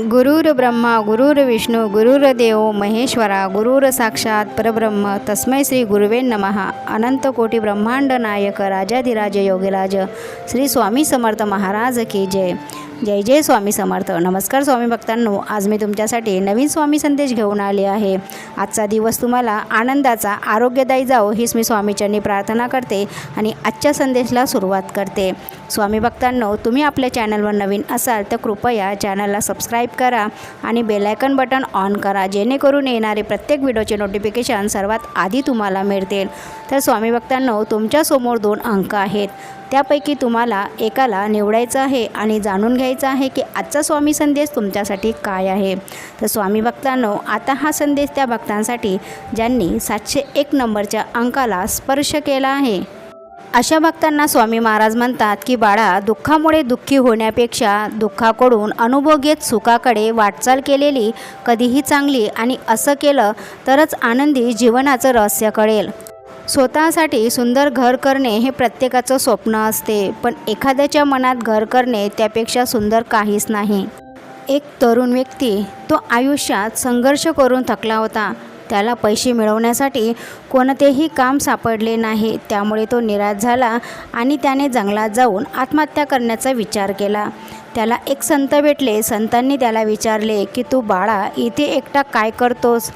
गुरुर ब्रह्मा गुरुर विष्णू गुरुर देव महेश्वरा गुरुर साक्षात परब्रह्म तस्मै श्री गुरुवे नमहा अनंत कोटी ब्रह्मांड नायक राजाधिराज योगीराज श्री स्वामी समर्थ महाराज की जय. जय जय स्वामी समर्थ. नमस्कार स्वामी भक्तांनो आज मी तुमच्यासाठी नवीन स्वामी संदेश घेऊन आले आहे. आजचा दिवस तुम्हाला आनंदाचा आरोग्यदायी जाओ हीच मी स्वामीचरणी प्रार्थना करते आणि आजच्या संदेशला सुरुवात करते. स्वामी भक्तांनो तुम्ही आपल्या चॅनलवर नवीन असाल तर कृपया चॅनलला सबस्क्राईब करा आणि बेलायकन बटन ऑन करा जेणेकरून येणारे प्रत्येक व्हिडिओचे नोटिफिकेशन सर्वात आधी तुम्हाला मिळतील. तर स्वामी भक्तांनो तुमच्यासमोर दोन अंक आहेत. त्यापैकी तुम्हाला एकाला निवडायचं आहे आणि जाणून घ्यायचं आहे की आजचा स्वामी संदेश तुमच्यासाठी काय आहे. तर स्वामी भक्तांनो आता हा संदेश त्या भक्तांसाठी ज्यांनी सातशे एक नंबरच्या अंकाला स्पर्श केला आहे. अशा भक्तांना स्वामी महाराज म्हणतात की बाळा दुःखामुळे दुःखी होण्यापेक्षा दुःखाकडून अनुभव घेत सुखाकडे वाटचाल केलेली कधीही चांगली आणि असं केलं तरच आनंदी जीवनाचं रहस्य कळेल. स्वतःसाठी सुंदर घर करणे हे प्रत्येकाचं स्वप्न असते पण एखाद्याच्या मनात घर करणे त्यापेक्षा सुंदर काहीच नाही. एक तरुण व्यक्ती तो आयुष्यात संघर्ष करून थकला होता. त्याला पैसे मिळवण्यासाठी कोणतेही काम सापडले नाही. त्यामुळे तो निराश झाला आणि त्याने जंगलात जाऊन आत्महत्या करण्याचा विचार केला. त्याला एक संत भेटले. संतांनी त्याला विचारले की तू बाळा इथे एकटा काय करतोस?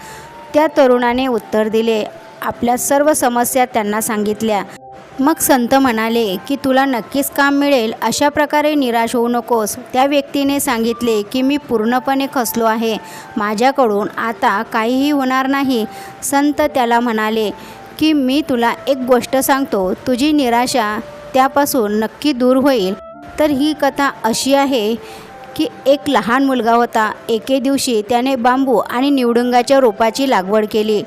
त्या तरुणाने उत्तर दिले. आपल्या सर्व समस्या त्यांना सांगितल्या. मग संत म्हणाले की तुला नक्कीच काम मिळेल. अशा प्रकारे निराश होऊ नकोस. त्या व्यक्तीने सांगितले की मी पूर्णपणे खसलो आहे. माझ्याकडून आता काहीही होणार नाही. संत त्याला म्हणाले की मी तुला एक गोष्ट सांगतो. तुझी निराशा त्यापासून नक्की दूर होईल. तर ही कथा अशी आहे की एक लहान मुलगा होता. एके दिवशी त्याने बांबू आणि निवडुंगाच्या रोपाची लागवड केली.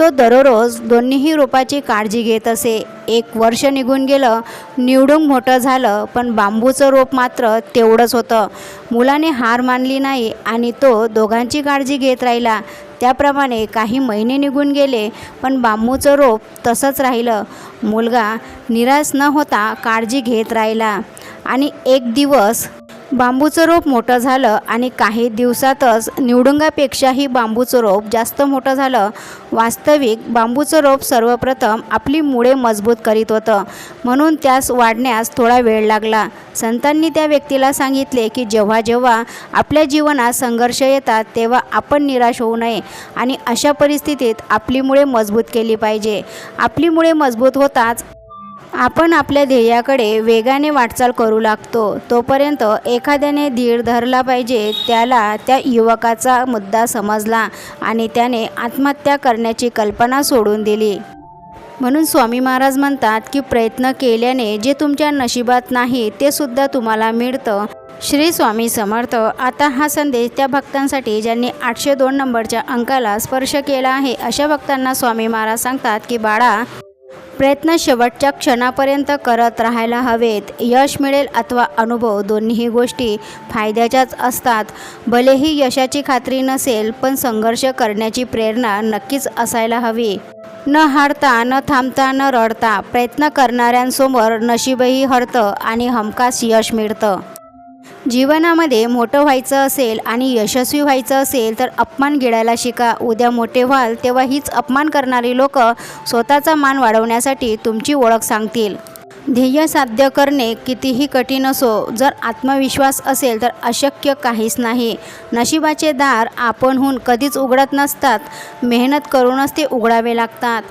तो दररोज दोन्हीही रोपाची काळजी घेत असे. एक वर्ष निघून गेलं निवडून मोठं झालं पण बांबूचं रोप मात्र तेवढंच होतं. मुलाने हार मानली नाही आणि तो दोघांची काळजी घेत राहिला. त्याप्रमाणे काही महिने निघून गेले पण बांबूचं रोप तसंच राहिलं. मुलगा निराश न होता काळजी घेत राहिला. आणि एक दिवस बांबूचं रोप मोठं झालं आणि काही दिवसातच निवडुंगापेक्षाही बांबूचं रोप जास्त मोठं झालं. वास्तविक बांबूचं रोप सर्वप्रथम आपली मुळे मजबूत करीत होतं. म्हणून त्यास वाढण्यास थोडा वेळ लागला. संतांनी त्या व्यक्तीला सांगितले की जेव्हा जेव्हा आपल्या जीवनात संघर्ष येतात तेव्हा आपण निराश होऊ नये आणि अशा परिस्थितीत आपली मुळे मजबूत केली पाहिजे. आपली मुळे मजबूत होताच आपण आपल्या ध्येयाकडे वेगाने वाटचाल करू लागतो तोपर्यंत एखाद्याने धीर धरला पाहिजे त्याला त्या युवकाचा मुद्दा समजला आणि त्याने आत्महत्या करण्याची कल्पना सोडून दिली. म्हणून स्वामी महाराज म्हणतात की प्रयत्न केल्याने जे तुमच्या नशिबात नाही ते सुद्धा तुम्हाला मिळतं. श्री स्वामी समर्थ आता हा संदेश त्या भक्तांसाठी ज्यांनी आठशे दोन नंबरच्या अंकाला स्पर्श केला आहे अशा भक्तांना स्वामी महाराज सांगतात की बाळा प्रयत्न शेवटच्या क्षणापर्यंत करत राहायला हवेत. यश मिळेल अथवा अनुभव दोन्हीही गोष्टी फायद्याच्याच असतात. भलेही यशाची खात्री नसेल पण संघर्ष करण्याची प्रेरणा नक्कीच असायला हवी. न हारता न थांबता न रडता प्रयत्न करणाऱ्यांसमोर नशीबही हरतं आणि हमखास यश मिळतं. जीवनामध्ये मोठं व्हायचं असेल आणि यशस्वी व्हायचं असेल तर अपमान गिळायला शिका. उद्या मोठे व्हाल तेव्हा हीच अपमान करणारी लोक स्वतःचा मान वाढवण्यासाठी तुमची ओळख सांगतील. ध्येय साध्य करणे कितीही कठीण असो जर आत्मविश्वास असेल तर अशक्य काहीच नाही. नशिबाचे दार आपणहून कधीच उघडत नसतात. मेहनत करूनच ते उघडावे लागतात.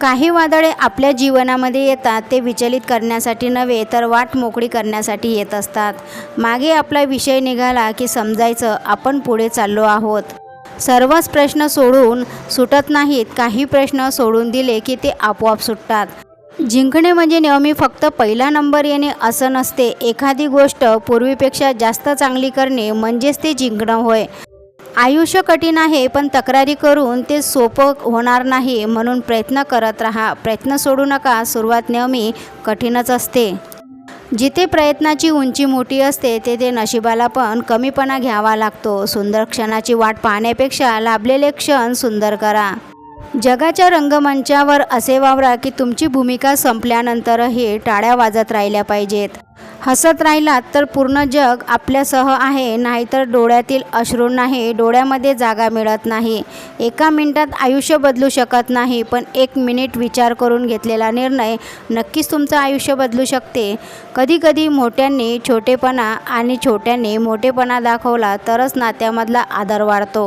काही वादळे आपल्या जीवनामध्ये येतात ते विचलित करण्यासाठी नव्हे तर वाट मोकळी करण्यासाठी येत असतात. मागे आपला विषय निघाला की समजायचं आपण पुढे चाललो आहोत. सर्वच प्रश्न सोडून सुटत नाहीत काही प्रश्न सोडून दिले की ते आपोआप सुटतात. जिंकणे म्हणजे नेहमी फक्त पहिला नंबर येणे असं नसते. एखादी गोष्ट पूर्वीपेक्षा जास्त चांगली करणे म्हणजेच ते जिंकणं होय. आयुष्य कठीण आहे पण तक्रारी करून ते सोपं होणार नाही म्हणून प्रयत्न करत राहा. प्रयत्न सोडू नका सुरुवात नेहमी कठीणच असते. जिथे प्रयत्नाची उंची मोठी असते तेथे नशिबाला पण कमीपणा घ्यावा लागतो. सुंदर क्षणाची वाट पाहण्यापेक्षा लाभलेले क्षण सुंदर करा. जगाच्या रंगमंचावर असे वावरा की तुमची भूमिका संपल्यानंतरही टाळ्या वाजत राहिल्या पाहिजेत. हसत राहिलात तर पूर्ण जग आपल्यासह आहे नाहीतर डोळ्यातील अश्रूंनाही डोळ्यामध्ये जागा मिळत नाही. एका मिनिटात आयुष्य बदलू शकत नाही पण एक मिनिट विचार करून घेतलेला निर्णय नक्कीच तुमचं आयुष्य बदलू शकते. कधीकधी मोठ्यांनी छोटेपणा आणि छोट्यांनी मोठेपणा दाखवला तरच नात्यामधला आदर वाढतो.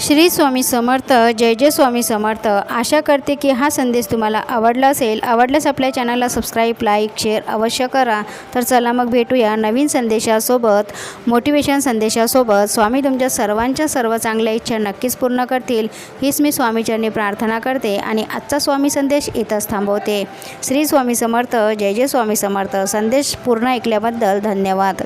श्री स्वामी समर्थ जय जय स्वामी समर्थ. आशा करते की हा संदेश तुम्हाला आवडला असेल. आवडल्यास आपल्या चॅनलला सबस्क्राईब लाईक शेअर अवश्य करा. तर चला मग भेटूया नवीन संदेशासोबत मोटिवेशन संदेशासोबत. स्वामी तुमच्या सर्वांच्या सर्व चांगल्या इच्छा नक्कीच पूर्ण करतील. हीच मी स्वामीचरणी प्रार्थना करते आणि आजचा स्वामी संदेश इथंच थांबवते. श्री स्वामी समर्थ जय जय स्वामी समर्थ. संदेश पूर्ण ऐकल्याबद्दल धन्यवाद.